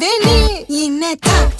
beni. Yine tak